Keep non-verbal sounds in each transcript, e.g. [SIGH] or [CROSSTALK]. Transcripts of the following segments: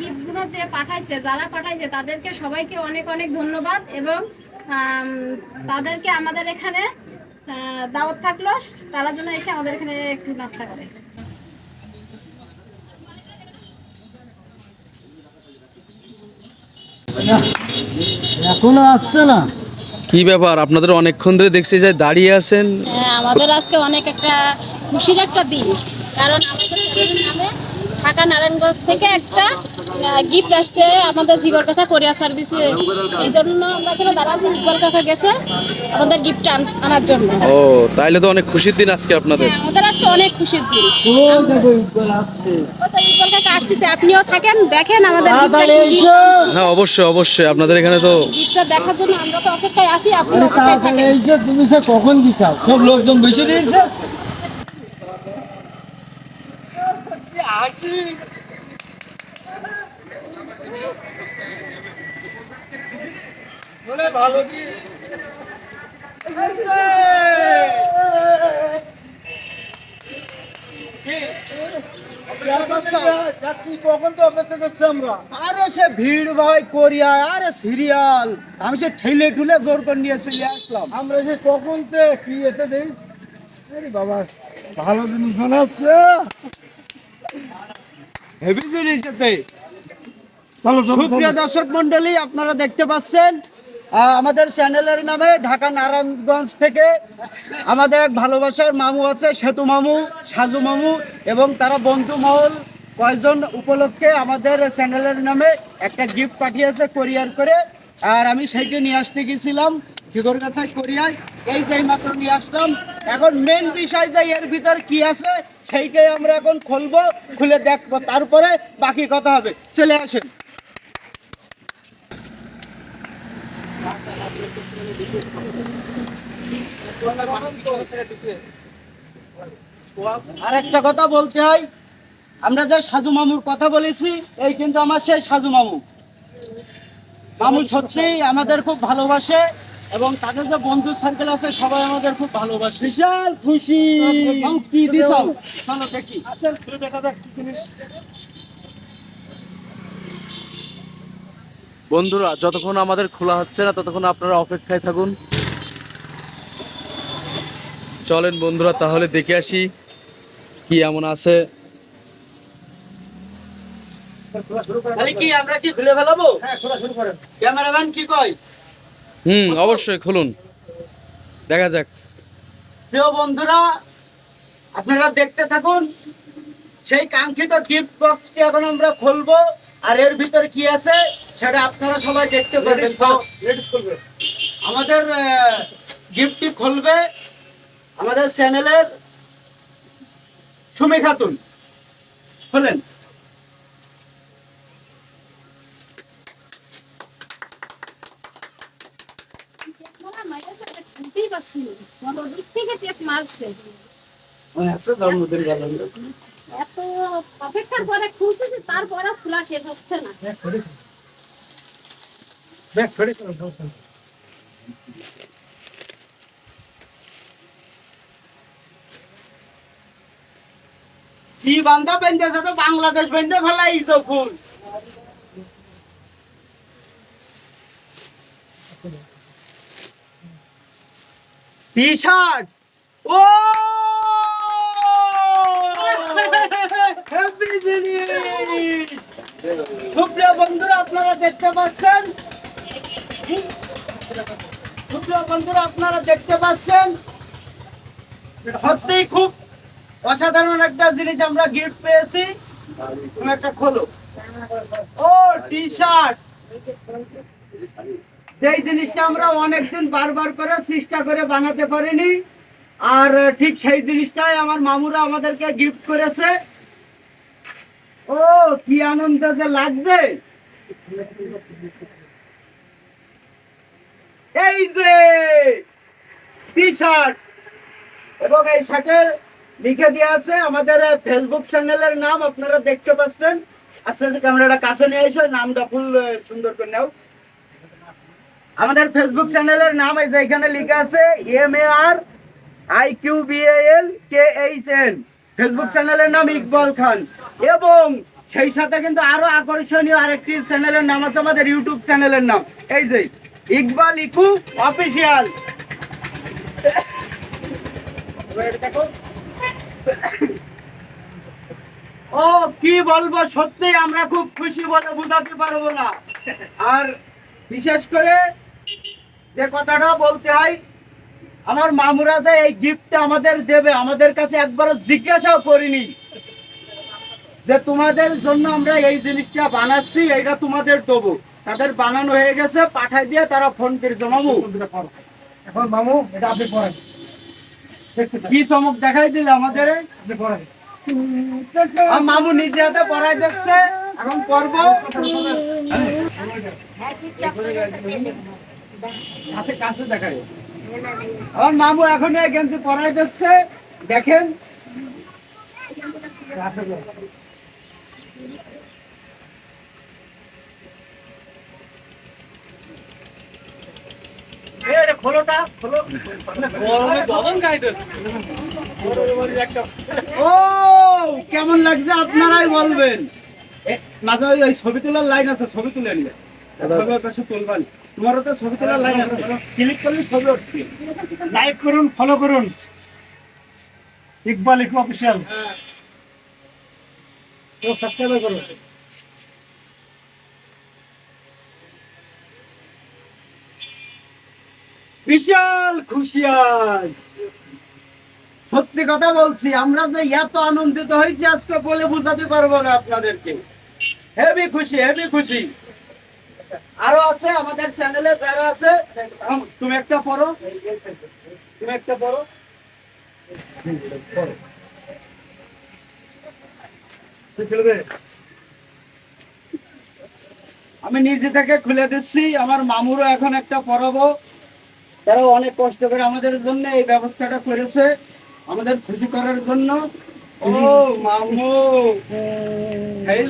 গিফটগুলো যে পাঠাইছে যারা পাঠাইছে তাদেরকে সবাইকে অনেক অনেক ধন্যবাদ এবং তাদেরকে আমাদের এখানে দাওয়াত থাকল। তারা যেন এসে আমাদের এখানে একটু নাস্তা করে। এখনও আসছে না? কি ব্যাপার? আপনাদের অনেকক্ষণ ধরে দেখছি যে দাঁড়িয়ে আছেন। হ্যাঁ আমাদের আজকে অনেক একটা খুশির একটা দিন। কারণ আমাদের নামে ঢাকা নারায়ণগঞ্জ থেকে একটা গিফট আসছে আমাদের জিগর কাছে কোরিয়া সার্ভিসে এই জন্য আমরা এখানে দাঁড়াচ্ছি ইকবাল কাকা গেছে আমাদের গিফট আনার জন্য। ও তাইলে তো অনেক খুশির দিন আজকে আপনাদের। হ্যাঁ, আমাদের আজকে অনেক খুশির দিন। ইকবাল আসছে কাকা আসতেছে? আপনিও থাকেন দেখেন আমাদের হ্যাঁ অবশ্যই অবশ্যই আপনাদের এখানে তো গিফটটা দেখার জন্য আমরা তো অপেক্ষায় আছি আপনি আরে অপেক্ষায় থাকেন। তুমি সে কখন দিছাও সব লোকজন বসে দিয়েছে ভালো আরে সে ভিড় ভাই কোরিয়া আরে সিরিয়াল। আমি সে ঠেলে ঠুলে জোর করে নিয়ে চলে আসলাম। আমরা সে কখন কি এতে দেই? আরে বাবা ভালো জিনিস বানাচ্ছে হেভি জিনিস এতে। চলো চলো, সুপ্রিয় দর্শক মন্ডলী আপনারা দেখতে পাচ্ছেন আমাদের চ্যানেলের নামে ঢাকা নারায়ণগঞ্জ থেকে আমাদের এক ভালোবাসার মামু আছে, সেতু মামু, সাজু মামু এবং তারা বন্ধু মহল কয়েকজন উপলক্ষে আমাদের চ্যানেলের নামে একটা গিফট পাঠিয়েছে কোরিয়ার করে। আর আমি সেইটি নিয়ে আসতে গেছিলাম জিগর গাছায় কোরিয়ায় এই যে মাত্র নিয়ে আসলাম। এখন মেন বিষয় যে এর ভিতর কি আছে, সেইটাই আমরা এখন খুলবো, খুলে দেখব, তারপরে বাকি কথা হবে। চলে আসেন। আর একটা কথা বলতে হয় আমরা যে সাজু মামুর কথা বলেছি এই কিন্তু আমার সেই সাজু মামু। মামু সত্যি আমাদের খুব ভালোবাসে এবং তাদের যে বন্ধু সার্কেল আছে সবাই আমাদের খুব ভালোবাসে। বিশাল খুশি। কি দিছ? চলো দেখি। আসেন দেখা যাক কি জিনিস। বন্ধুরা যতক্ষণ আমাদের খোলা হচ্ছে না ততক্ষণ আপনারা অপেক্ষায় থাকুন। চলেন বন্ধুরা তাহলে দেখে আসি কি এমন আছে। তাহলে কি আমরা কি খুলে ফেলাবো? হ্যাঁ খোলা শুরু করেন। ক্যামেরাম্যান কি কয়? হুম অবশ্যই খুলুন। দেখা যাক। প্রিয় বন্ধুরা আপনারা দেখতে থাকুন সেই কাঙ্ক্ষিত গিফট বক্সটি এখন আমরা খুলবো আর এর ভিতরে কি আছে সেটা আপনারা সবাই দেখতে পাবেন আমাদের গিফটটি খুলবে। আমাদের চ্যানেলের সুমি খাতুন। এত অপেক্ষার পরে খুলতেছে তারপরে খোলা শেষ হচ্ছে না ব্যাগ ফেড়ে ব্যাগ ফেড়ে করো সমস্যা নেই। কি বান্ধা বেঁধেছে তো বাংলাদেশ বেঁধে ফেলাই তো ফুল টি শার্ট ও সুপ্রিয় বন্ধুরা, আপনারা দেখতে পাচ্ছেন? সুপ্রিয় বন্ধুরা, আপনারা দেখতে পাচ্ছেন? সত্যিই খুব অসাধারণ একটা জিনিস আমরা গিফট পেয়েছি। তুমি একটা খোলো। ও টি শার্ট যেই জিনিসটা আমরা অনেকদিন বারবার করে চেষ্টা করে বানাতে পারিনি, আর ঠিক সেই জিনিসটাই আমার মামুরা আমাদেরকে গিফট করেছে। ও, কি আনন্দ যে লাগছে। এই যে টি শার্ট এবং এই শার্টের লিখে দেওয়া আছে, আমাদের ফেসবুক চ্যানেলের নাম আপনারা দেখতে পাচ্ছেন। আস্তে আস্তে ক্যামেরাটা কাছে নিয়ে এসো, নামটা ফুল সুন্দর করে নাও। আমাদের ফেসবুক চ্যানেলের নাম এই যে এখানে লেখা আছে M A R I Q B L K H N Facebook চ্যানেলের নাম ইকবাল খান। এবং সেই সাথে কিন্তু আরও আকর্ষণীয় আরেকটি চ্যানেলের নাম আছে, আমাদের ইউটিউব চ্যানেলের নাম। এই যে, ইকবাল ইকু অফিসিয়াল [LAUGHS] ও, কি বলব, সত্যি আমরা খুব খুশি বলে পারব না। আর বিশেষ করে যে কথাটা বলতে হয়, আমার এই গিফটটা আমাদের দেবে, আমাদের কাছে একবারও জিজ্ঞাসাও করিনি। যে তোমাদের জন্য আমরা এই জিনিসটা বানাচ্ছি, এইটা তোমাদের দেবো। তাদের বানানো হয়ে গেছে, পাঠাই দিয়ে তারা ফোন করেছে, মামু। এখন মামু, এটা আপনি পড়েন। কি চমক দেখাই দিলে আমাদের? মামু নিজে হাতে পড়াই দিচ্ছে। এখন পড়ব কাছে কাছে দেখাই। আমার মামু এখন থেকে পড়াই দিচ্ছে। দেখেন এ রে, খোলোটা খোলো ও কেমন লাগছে আপনারাই বলবেন। মাঝে মাঝে ওই ছবি তোলার লাইন আছে ছবি তুলে ছবি ওর তুলবেন। তোমারও তো ছবি তোলার লাইন আছে। ক্লিক করলে ছবি উঠবে। লাইক করুন ফলো করুন। ইকবাল ইকু অফিসিয়াল। সাবস্ক্রাইব করুন বিশাল খুশি আজ সত্যি কথা বলছি, আমরা যে এত আনন্দিত হয়েছি, আজকে বলে বোঝাতে পারব না আপনাদেরকে। হেভি খুশি হেভি খুশি। আরও আছে, আমাদের চ্যানেলে যারা আছে তুমি একটা পড়ো। তুমি একটা পড়ো। আমি নিজে থেকে খুলে দিচ্ছি, আমার মামুরও এখন একটা পড়াবো। তারা অনেক কষ্ট করে আমাদের জন্য এই ব্যবস্থাটা করেছে আমাদের খুশি করার জন্য। ও মামু এই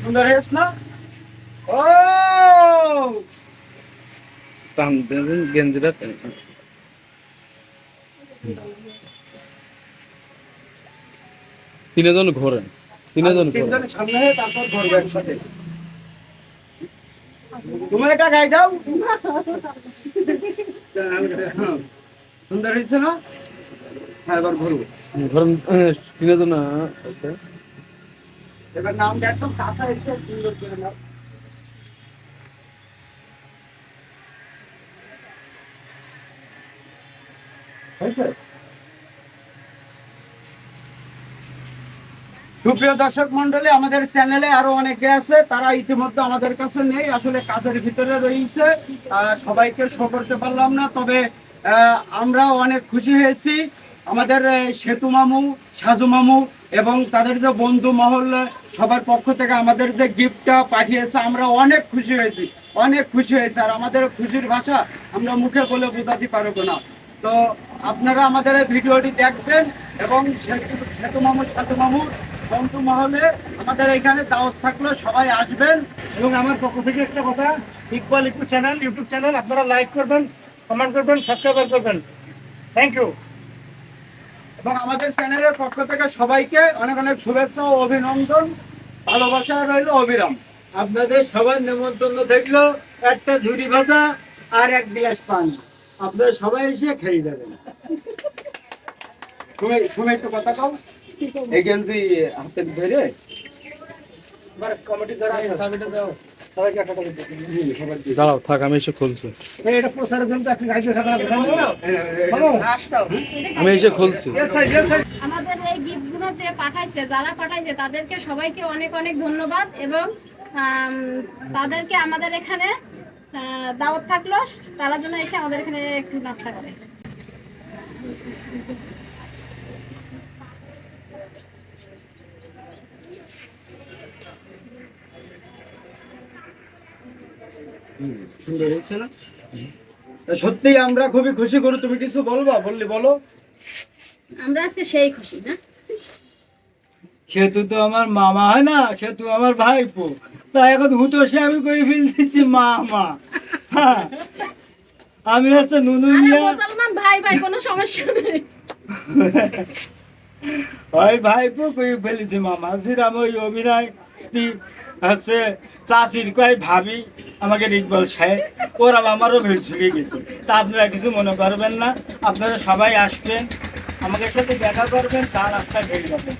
সুন্দর হয়েছে না? ও! টান গেঞ্জিটা টেনশন তিনজন ঘোরেন তিনজন ঘোরেন। তিনজনের সামনে তারপর ঘুরবে একসাথে। তুমি এটা গাই দাও। সুন্দর হয়েছে না? হ্যাঁ এবার ঘুরবো। ঘোরেন তিনজন আচ্ছা। এবার নামটা একদম কাঁচা এসে সুন্দর করে নাও। হয়েছে? সুপ্রিয় দর্শক মন্ডলী আমাদের চ্যানেলে আরও অনেকে আছে, তারা ইতিমধ্যে আমাদের কাছে নেই, আসলে কাজের ভিতরে রয়েছে সবাইকে শো করতে পারলাম না, তবে আমরা অনেক খুশি হয়েছি। আমাদের সেতু মামু, সাজু মামু এবং তাদের যে বন্ধু মহল, সবার পক্ষ থেকে আমাদের যে গিফটটা পাঠিয়েছে, আমরা অনেক খুশি হয়েছি, অনেক খুশি হয়েছে। আর আমাদের খুশির ভাষা আমরা মুখে বলে বোঝাতে পারব না। তো আপনারা আমাদের ভিডিওটি দেখবেন এবং সেতু সেতু মামু, সাজু মামু বন্ধু মহলে আমাদের এখানে দাওয়াত থাকল, সবাই আসবেন এবং আমার পক্ষ থেকে একটা কথা, Iqbal Iku channel YouTube channel আপনারা লাইক করবেন কমেন্ট করবেন সাবস্ক্রাইব করবেন। থ্যাংক ইউ এবং আমাদের চ্যানেলের পক্ষ থেকে সবাইকে অনেক অনেক শুভেচ্ছা ও অভিনন্দন, ভালোবাসা রইল অবিরাম। আপনাদের সবার নেমন্তন্ন থাকল একটা ঝুরি ভাজা আর এক গ্লাস পানি। আপনারা সবাই এসে খেয়ে দেবেন তুমি শুনে একটু কথা কও। এই গেঞ্জি হাতে ধরে। দাঁড়াও থাক আমি এসে খুলছি আমি এসে খুলছি। আমাদের এই গিফটগুলো যে পাঠাইছে যারা পাঠাইছে তাদেরকে সবাইকে অনেক অনেক ধন্যবাদ এবং তাদেরকে আমাদের এখানে আহ, দাওয়াত থাকল তারা যেন এসে আমাদের এখানে একটু নাস্তা করে সুন্দর হয়েছে না? সত্যি আমরা খুবই খুশি করি তুমি কিছু বলবা? বললি বলো। আমরা আজকে সেই খুশি না? সেতু তো আমার মামা হয় না সেতু আমার ভাইপো। তা এখন হুতো সে আমি করে ফেলতেছি মামা? হ্যাঁ। আমি হচ্ছে নুনু মিয়া। মুসলমান ভাই ভাই কোনো সমস্যা নেই। [LAUGHS] ওই ভাইপো কই ফেলেছি মামা। যেরকম ওই অভিনয় হচ্ছে চাষির কয় ভাবি, আমাকে ইকবাল সাহেব, ওরা আমারও ভিড় ছুটে গেছে। তা আপনারা কিছু মনে করবেন না, আপনারা সবাই আসবেন আমাদের সাথে দেখা করবেন, তার রাস্তায় ভেড়ে যাবেন।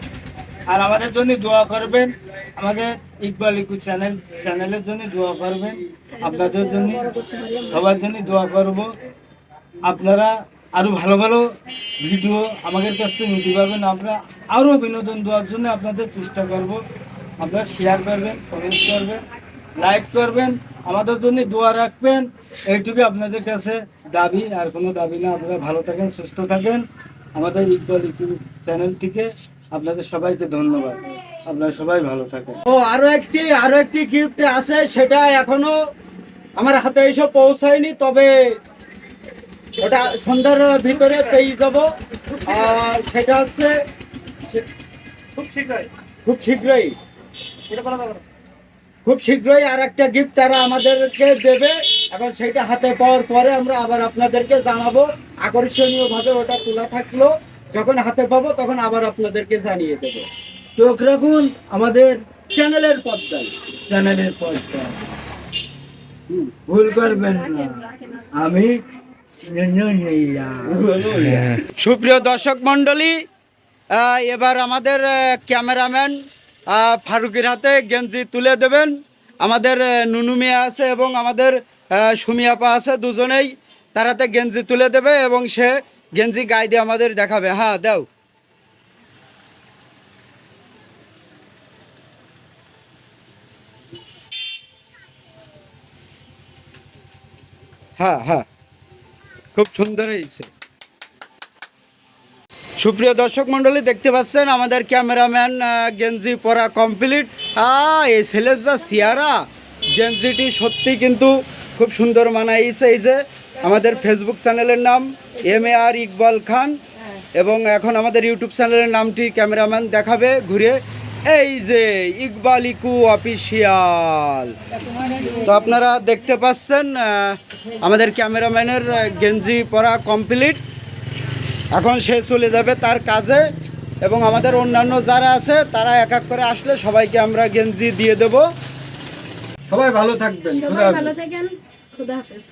আর আমাদের জন্য দোয়া করবেন আমাদের ইকবাল ইকু চ্যানেল চ্যানেলের জন্য দোয়া করবেন, আপনাদের জন্য, সবার জন্য দোয়া করব। আপনারা আরও ভালো ভালো ভিডিও আমাদের কাছ থেকে নিতে পারবেন। আমরা আরও বিনোদন দেওয়ার জন্য আপনাদের চেষ্টা করব। আপনারা শেয়ার করবেন কমেন্ট করবেন লাইক করবেন। আমাদের জন্য দোয়া রাখবেন। এইটুকু আপনাদের কাছে দাবি, আর কোনো দাবি না। আপনারা ভালো থাকেন, সুস্থ থাকেন। আমাদের ইকবাল ইকু চ্যানেল থেকে আপনাদের সবাইকে ধন্যবাদ। আপনারা সবাই ভালো থাকেন। ও, আরও একটি আরও একটি গিফট আছে। সেটা এখনও আমার হাতে এসে পৌঁছায়নি, তবে ওটা সন্ধ্যার ভিতরে পেয়ে যাব। আর সেটা হচ্ছে খুব শীঘ্রই। খুব শীঘ্রই। এটা বলা যাবে না। খুব শীঘ্রই আর একটা গিফট তারা আমাদেরকে দেবে। এখন সেটা হাতে পাওয়ার পরে আমরা আবার আপনাদেরকে জানাব। আকর্ষণীয় ভাবে ওটা তোলা থাকল। যখন হাতে পাবো তখন আবার আপনাদেরকে জানিয়ে দেবো। চোখ রাখুন আমাদের চ্যানেলের পর্দায়। চ্যানেলের পয়সা ভুল করবেন না। আমি [LAUGHS] সুপ্রিয় দর্শক মণ্ডলী এবার আমাদের ক্যামেরাম্যান ফারুকের হাতে গেঞ্জি তুলে দেবেন। আমাদের নুনু মিয়া আছে এবং আমাদের সুমিয়াপা আছে, দুজনেই তার হাতে গেঞ্জি তুলে দেবে এবং সে গেঞ্জি গায়ে দিয়ে আমাদের দেখাবে। হ্যাঁ দাও। হ্যাঁ হ্যাঁ। খুব সুন্দর হয়েছে। সুপ্রিয় দর্শক মণ্ডলী, দেখতে পাচ্ছেন আমাদের ক্যামেরাম্যান গেঞ্জি পরা কমপ্লিট। এই ছেলের যা চেয়ারা গেঞ্জিটি সত্যি কিন্তু খুব সুন্দর মানাইছে। এই যে আমাদের ফেসবুক চ্যানেলের নাম এম এ আর ইকবাল খান এবং এখন আমাদের ইউটিউব চ্যানেলের নামটি ক্যামেরাম্যান দেখাবে ঘুরে। এই যে ইকবাল ইকু অফিসিয়াল তো আপনারা দেখতে পাচ্ছেন আমাদের ক্যামেরাম্যানের গেঞ্জি পরা কমপ্লিট। এখন সে চলে যাবে তার কাজে এবং আমাদের অন্যান্য যারা আছে তারা এক এক করে আসলে সবাইকে আমরা গেঞ্জি দিয়ে দেব। সবাই ভালো থাকবেন ভালো থাকেন খুদা হাফেজ।